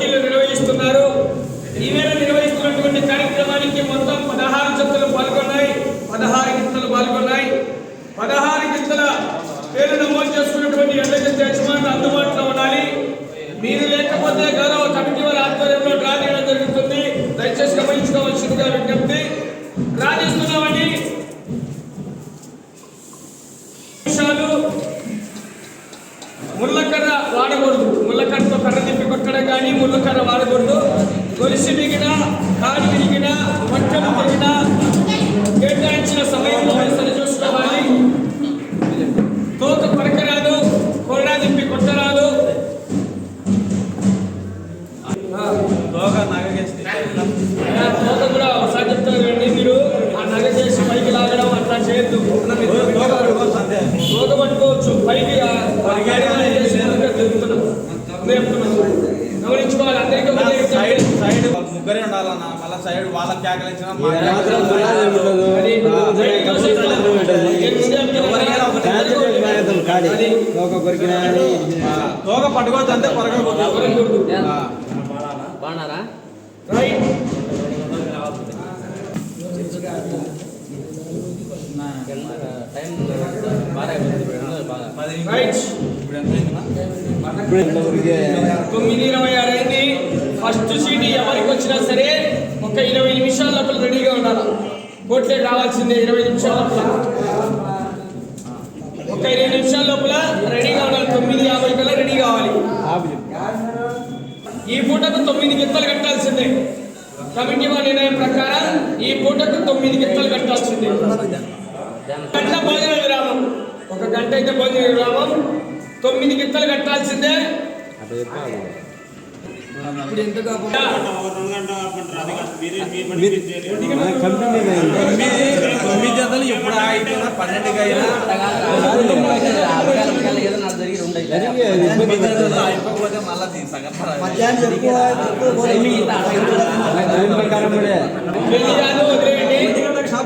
పోటీలు నిర్వహిస్తున్నారు. ఈవేళ నిర్వహిస్తున్నటువంటి కార్యక్రమానికి మొత్తం పదహారు జతలు పాల్గొన్నాయి. పదహారు గింతలు పాల్గొన్నాయి. పదహారు గింతల పేరు నమోదు చేసుకున్నటువంటి ఎడ్ల జత యజమానులు అందుబాటులో ఉండాలి. మీరు లేకపోతే గౌరవ కమిటీ వారి ఆధ్వర్యంలో డ్రా చేయడం జరుగుతుంది. దయచేసి గమనించుకోవాల్సిందిగా విజ్ఞప్తి. డ్రా చేస్తున్నామండి చేయొద్దు తోక పట్టుకోవచ్చు అంతే తోక పట్టుకోవచ్చు పైకి. గమనించుకోవాలి. అందరికీ సైడ్. సైడ్ ముగ్గురే ఉండాలన్న మళ్ళీ సైడ్ వాళ్ళ కేకలించిన తోక పట్టుకోవచ్చు అంతే పొరగకూడదు. బాగున్నారా రైట్. తొమ్మిది ఇరవై ఆరు అయింది. ఫస్ట్ సీట్ ఎవరికి వచ్చినా సరే ఒక ఇరవై నిమిషాల లోపల రెడీగా ఉండాలి? కోట్లే రావాల్సిందే ఇరవై నిమిషాల లోపల. ఒక ఇరవై నిమిషాల లోపల రెడీగా ఉండాలి. తొమ్మిది యాభై కల్లా రెడీ కావాలి. ఈ పూటకు తొమ్మిది గిత్తలు కట్టాల్సిందే. కమిటీ వారి నిర్ణయం ప్రకారం ఈ పూటకు తొమ్మిది గిత్తలు కట్టాల్సిందే. గంట భోజన విరామం ఒక గంట అయితే భోజన విరామం తొమ్మిది గిత్తలు కట్టాల్సిందే. అటు చెప్పాలి. ఇప్పుడు ఎంత కాకుండా మన కంపెనీ తొమ్మిది తొమ్మిది జతలు ఎప్పుడు అయిపోయినా పన్నెండుకి అయినా తొమ్మిది జతలు అయిపోకపోతే మళ్ళీ తీ- సగం టైం ప్రకారం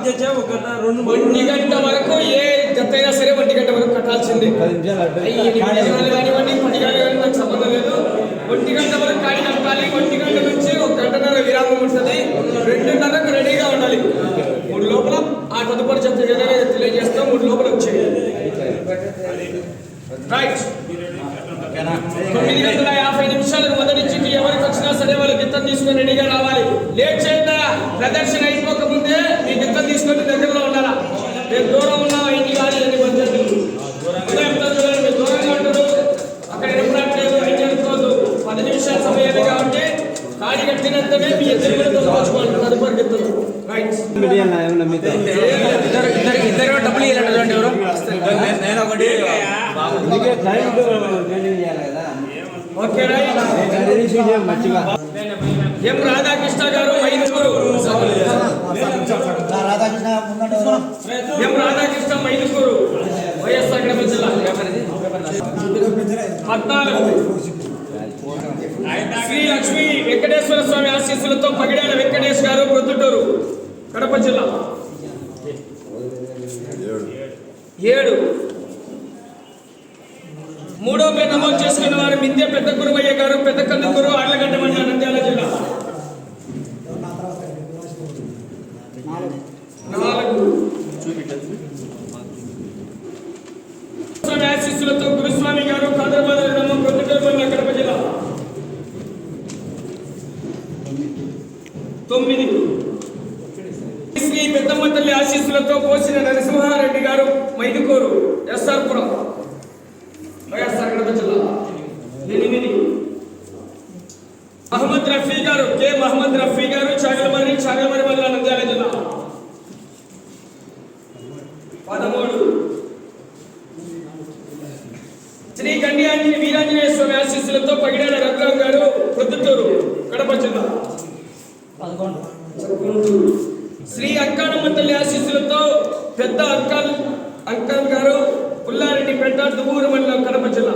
కాదు వదిలేయండి ఒంటి గంట వరకు ఏ జత అయినా సరే ఒంటి గంట వరకు కట్టాల్సిందే. కానివ్వండి పది గంటలు కానీ నాకు సంబంధం లేదు. ఒంటి గంట వరకు కాడి కట్టాలి ఒంటి గంట నుంచి ఒక గంటన్నర విరామం ఉంటుంది రెండున్నరకు రెడీగా ఉండాలి మూడు లోపల ఆ తదుపరి చెప్తే ఏదైనా తెలియజేస్తాం మూడు లోపల వచ్చేది రైట్ తొమ్మిది గంటల యాభై నిమిషాలకు మొదటి చిట్టి ఎవరికి వచ్చినా సరే వాళ్ళు గిత్తం తీసుకొని రెడీగా రావాలి లేట్ చేద్దా ప్రదర్శన అయిపోక ముందే మీ గిత్తం తీసుకొని దగ్గరలో ఉండాలా నేను దూరం ఉన్నా ఇంటి కానీ ఎన్ని పద్ధతులు ఉదయం తొమ్మిది మీరు దూరంగా ఉంటారు అక్కడ ఎనపడట్లేదు ఏం జరుగుతుంది పది నిమిషాల సమయమే కాబట్టి కాడి కట్టినంతనే మీ ఇద్దరు కూడా దొరకొచ్చుకోవాలి తదుపరి గిత్తలు రైట్ బిర్యానీ ఏమన్నా మీతో ఇద్దరు డబ్బులు ఇవ్వాలంటే ఎవరు నేను- నేను ఒకటి బాబు అందుకే టైం ట్రైనింగ్ చేయాలి కదా ఓకే రైట్ ఎం రాధాకృష్ణ గారు మైదుకూరు? ఎం రాధాకృష్ణ మైదుకూరు? వైఎస్ఆర్ కడప జిల్లా. పద్నాలుగు. శ్రీ లక్ష్మీ వెంకటేశ్వర స్వామి ఆశీస్సులతో పగిడాల వెంకటేష్ గారు ప్రొద్దుటూరు కడప జిల్లా. ఏడు. మూడో పేరు నమోదు చేసుకున్న వారు మిద్దె పెద్ద గురువయ్య గారు పెద్ద కందుకూరు ఆళ్ళగడ్డ మండలం నంద్యాల జిల్లా నాలుగు స్వామి ఆశీస్సులతో గురుస్వామి గారు కాదర్బాద్ గ్రామం ప్రొద్దుటూరు మండలం కడప జిల్లా తొమ్మిది శ్రీ పెద్దమ్మ తల్లి ఆశీస్సులతో పోసిన నరసింహారెడ్డి గారు మైదుకూరు ఎస్ఆర్ పురం వైఎస్ఆర్ కడప జిల్లా ఎనిమిది మహమ్మద్ రఫీ గారు కె మహమ్మద్ రఫీ గారు చాగలమర్రి చాగలమర్రి వల్ల నంద్యాల జిల్లా పదమూడు. శ్రీ కన్యాంజలి వీరాంజనేయ స్వామి ఆశీస్సులతో పగిడాడ రఘురాం గారు ప్రొద్దుటూరు కడప జిల్లా. శ్రీ అంకానమ్మ తల్లి ఆశీస్సులతో పెద్ద అంకల్ అంకల్ గారు పుల్లారెడ్డి పెంట దువ్వూరు మండలం కడప జిల్లా.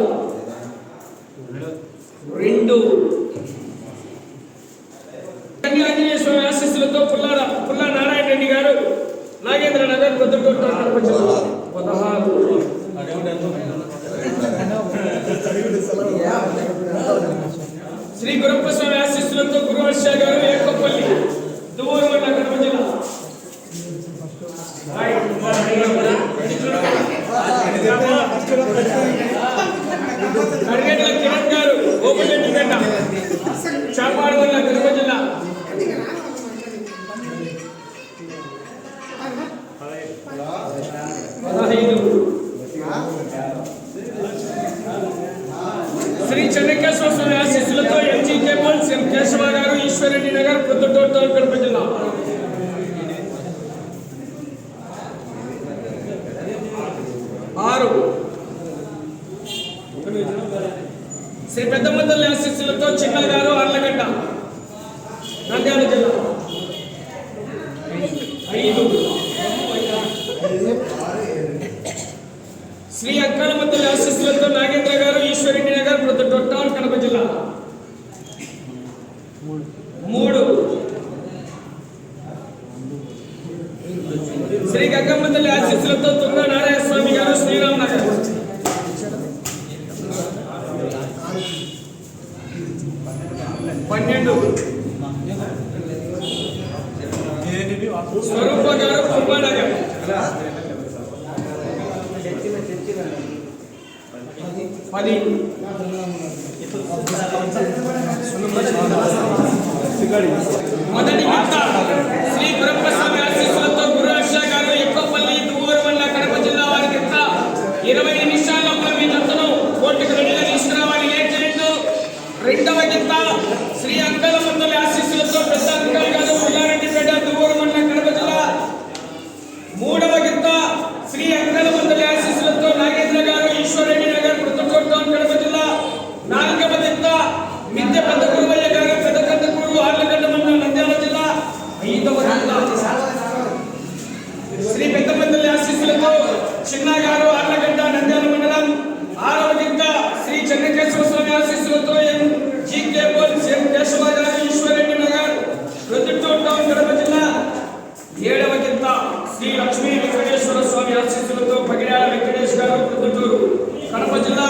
కడిగేట్ల కిరణ్ గారు ఓపెన్ పెట్టిందట చాపాడు వల్ల కడప జిల్లా. శ్రీ చెన్నకేశ్వర స్వామి ఆశీస్సులతో ఎంజీకే పోల్స్ ఎం కేశవ గారు ఈశ్వరెడ్డి నగర్ ప్రొద్దుటూరు తూర్పు శ్రీ పెద్ద పెద్దమందల ఆశీస్సులతో చిన్న గారు అర్లగడ్డ. నంద్యాల జిల్లా. ఐదు. శ్రీ అక్కాల మందల శిష్యులతో నాగేంద్ర గారు ఈశ్వరెడ్డి నగర్ మృత పన్నెండు స్వరూప గారు కుంభనగర్ పది సున్నమ గుంటూరు కడప జిల్లా